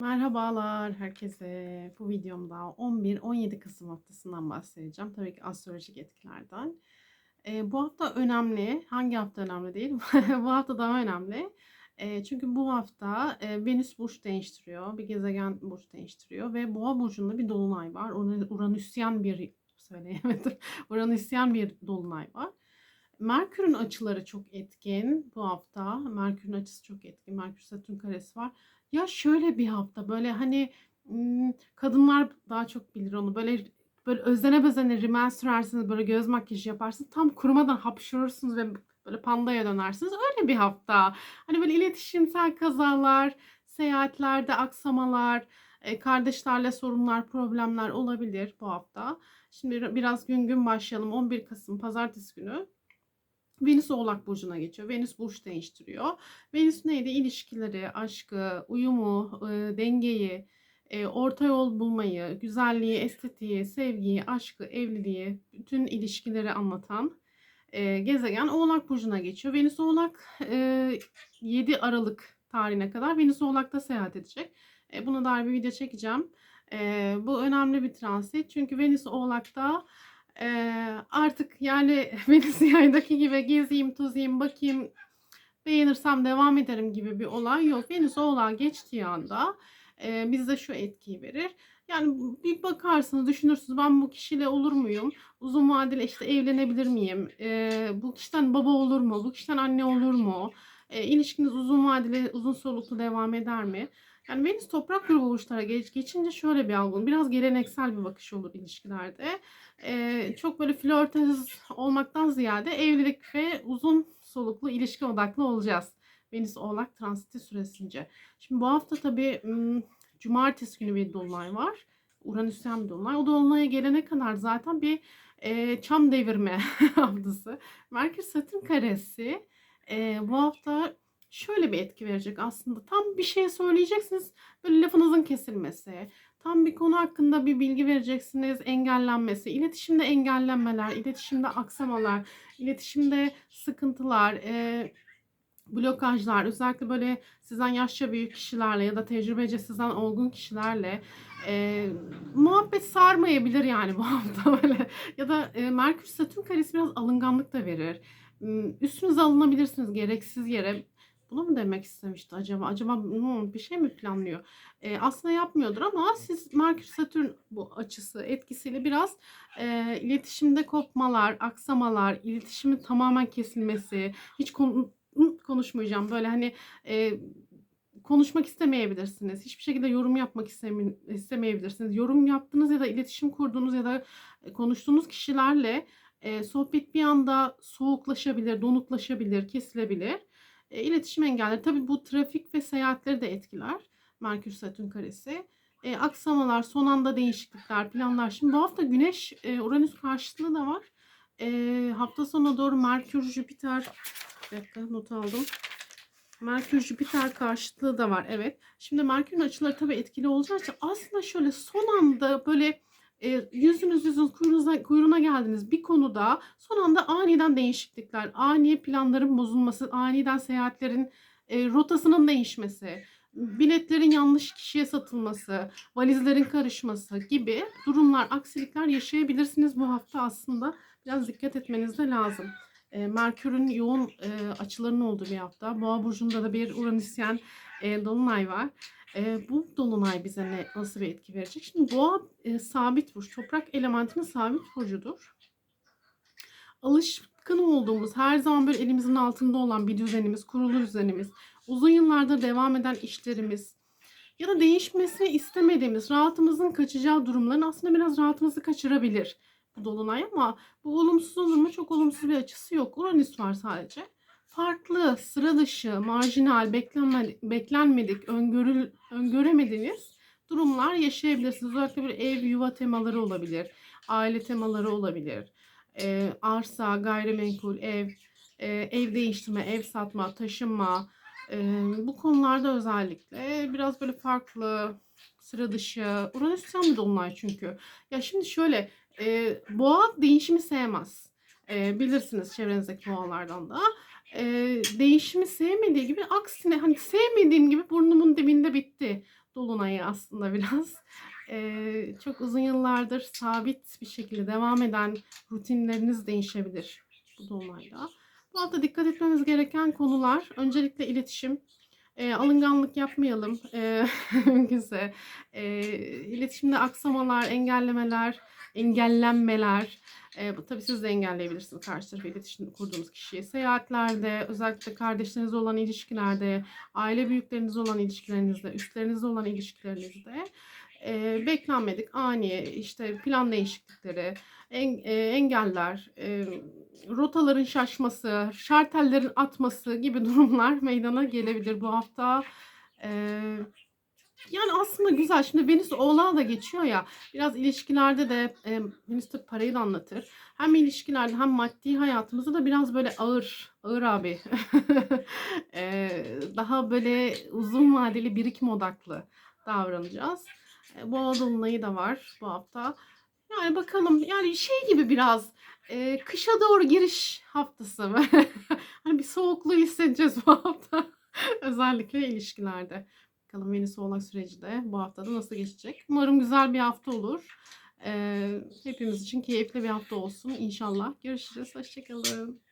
Merhabalar herkese. Bu videomda 11-17 Kasım haftasından bahsedeceğim. Tabii ki astrolojik etkilerden. Eee, bu hafta önemli. Hangi hafta önemli değil? Bu hafta daha önemli. Eee, çünkü bu hafta eee, Venüs burç değiştiriyor. Bir gezegen burç değiştiriyor ve Boğa burcunda bir dolunay var. Ura- Uranüsyen bir söyleyemedim. Uranüsyen bir dolunay var. Merkür'ün açıları çok etkin bu hafta. Merkür'ün açısı çok etkin. Merkür Satürn karesi var. Ya şöyle bir hafta böyle hani ım, kadınlar daha çok bilir onu. Böyle böyle özene bezene rimel sürersiniz. Böyle göz makyajı yaparsınız. Tam kurumadan hapşırırsınız ve böyle pandaya dönersiniz. Öyle bir hafta. Hani böyle iletişimsel kazalar, seyahatlerde aksamalar, e, kardeşlerle sorunlar, problemler olabilir bu hafta. Şimdi biraz gün gün başlayalım. 11 Kasım Pazartesi günü. Venüs Oğlak Burcu'na geçiyor. Venüs burç değiştiriyor. Venüs neydi? İlişkileri, aşkı, uyumu, e, dengeyi, e, orta yol bulmayı, güzelliği, estetiği, sevgiyi, aşkı, evliliği, bütün ilişkileri anlatan e, gezegen Oğlak Burcu'na geçiyor. Venüs Oğlak e, 7 Aralık tarihine kadar Venüs Oğlak'ta seyahat edecek. E, buna dair bir video çekeceğim. E, bu önemli bir transit. Çünkü Venüs Oğlak'ta Eee, artık yani Venüs yaydaki gibi gezeyim, tozayım, bakayım, beğenirsem devam ederim gibi bir olay yok. Venüs Oğlağa geçtiği anda eee, bize şu etkiyi verir. Yani bir bakarsınız, düşünürsünüz ben bu kişiyle olur muyum? Uzun vadeli işte evlenebilir miyim? Eee, bu kişiden baba olur mu? Bu kişiden anne olur mu? Eee, ilişkiniz uzun vadeli, uzun soluklu devam eder mi? Yani Venüs toprak grubu burçlara geç, geçince şöyle bir algı. Biraz geleneksel bir bakış olur ilişkilerde. Ee, çok böyle flörtöz olmaktan ziyade evlilik ve uzun soluklu ilişki odaklı olacağız. Venüs Oğlak transiti süresince. Şimdi bu hafta tabii cumartesi günü bir dolunay var. Uranüsyen bir dolunay. O dolunaya gelene kadar zaten bir e, çam devirme haftası. Merkür Satürn karesi e, bu hafta şöyle bir etki verecek aslında. Tam bir şey söyleyeceksiniz böyle lafınızın kesilmesi. Tam bir konu hakkında bir bilgi vereceksiniz. Engellenmesi, iletişimde engellenmeler, iletişimde aksamalar, iletişimde sıkıntılar, e, blokajlar, özellikle böyle sizden yaşça büyük kişilerle ya da tecrübeci sizden olgun kişilerle e, muhabbet sarmayabilir yani bu hafta böyle. Ya da e, Merkür Satürn karesi biraz alınganlık da verir. Üstünüze alınabilirsiniz gereksiz yere. Bunu mu demek istemişti acaba? Acaba hmm, bir şey mi planlıyor? E, aslında yapmıyordur ama siz Merkür Satürn bu açısı etkisiyle biraz e, iletişimde kopmalar, aksamalar, iletişimin tamamen kesilmesi, hiç konu, konuşmayacağım. Böyle hani e, konuşmak istemeyebilirsiniz. Hiçbir şekilde yorum yapmak isteme, istemeyebilirsiniz. Yorum yaptığınız ya da iletişim kurduğunuz ya da konuştuğunuz kişilerle e, sohbet bir anda soğuklaşabilir, donuklaşabilir, kesilebilir. E, iletişim engelleri. Tabii bu trafik ve seyahatleri de etkiler. Merkür Satürn karesi. E, aksamalar, son anda değişiklikler, planlar. Şimdi bu hafta Güneş e, Uranüs karşıtlığı da var. E, hafta sonuna doğru Merkür, Jüpiter bir dakika not aldım. Merkür Jüpiter karşıtlığı da var. Evet. Şimdi Merkür'ün açıları tabii etkili olacağı için aslında şöyle son anda böyle e, yüzünüz yüzünüz kuyruğuna, kuyruğuna geldiniz bir konuda son anda aniden değişiklikler, ani planların bozulması, aniden seyahatlerin e, rotasının değişmesi, biletlerin yanlış kişiye satılması, valizlerin karışması gibi durumlar, aksilikler yaşayabilirsiniz bu hafta aslında. Biraz dikkat etmeniz de lazım. E, Merkür'ün yoğun e, açılarının olduğu bir hafta. Boğa burcunda da bir Uranüsyen e, dolunay var. E, bu dolunay bize ne nasıl bir etki verecek? Şimdi Boğa e, sabit burç, toprak elementinin sabit burcudur. Alışkın olduğumuz, her zaman böyle elimizin altında olan bir düzenimiz, kurulu düzenimiz, uzun yıllardır devam eden işlerimiz ya da değişmesini istemediğimiz, rahatımızın kaçacağı durumların aslında biraz rahatımızı kaçırabilir bu dolunay ama bu olumsuz olur mu? Çok olumsuz bir açısı yok. Uranüs var sadece. Farklı, sıra dışı, marjinal, beklenmedik, beklenmedik öngörül, öngöremediğiniz durumlar yaşayabilirsiniz. Özellikle bir ev, yuva temaları olabilir. Aile temaları olabilir. Ee, arsa, gayrimenkul, ev, e, ev değiştirme, ev satma, taşınma. e, bu konularda özellikle biraz böyle farklı, sıra dışı. Uranüs tam bir dolunay çünkü. Ya şimdi şöyle e, boğa değişimi sevmez. E, bilirsiniz çevrenizdeki boğalardan da. E, değişimi sevmediği gibi aksine hani sevmediğim gibi burnumun dibinde bitti. dolunayı aslında biraz. Ee, çok uzun yıllardır sabit bir şekilde devam eden rutinleriniz değişebilir bu dolunayda. Bu hafta dikkat etmemiz gereken konular öncelikle iletişim. E, alınganlık yapmayalım e, mümkünse. E, iletişimde aksamalar, engellemeler, engellenmeler. E, tabii siz de engelleyebilirsiniz karşı tarafı iletişim kurduğunuz kişiyi. Seyahatlerde, özellikle kardeşlerinizle olan ilişkilerde, aile büyüklerinizle olan ilişkilerinizde, üstlerinizle olan ilişkilerinizde e, beklenmedik ani işte plan değişiklikleri, en, e, engeller, e, rotaların şaşması, şartellerin atması gibi durumlar meydana gelebilir bu hafta. E, yani aslında güzel. Şimdi Venüs Oğlağa da geçiyor ya. Biraz ilişkilerde de e, Venüs de parayı da anlatır. Hem ilişkilerde hem maddi hayatımızda da biraz böyle ağır, ağır abi. e, daha böyle uzun vadeli birikim odaklı davranacağız. E, Boğa dolunayı da var bu hafta. Yani bakalım yani şey gibi biraz e, kışa doğru giriş haftası. hani bir soğukluğu hissedeceğiz bu hafta. Özellikle ilişkilerde. Bakalım Venüs Oğlak süreci de bu haftada nasıl geçecek. Umarım güzel bir hafta olur. E, hepimiz için keyifli bir hafta olsun inşallah. Görüşürüz. Hoşçakalın.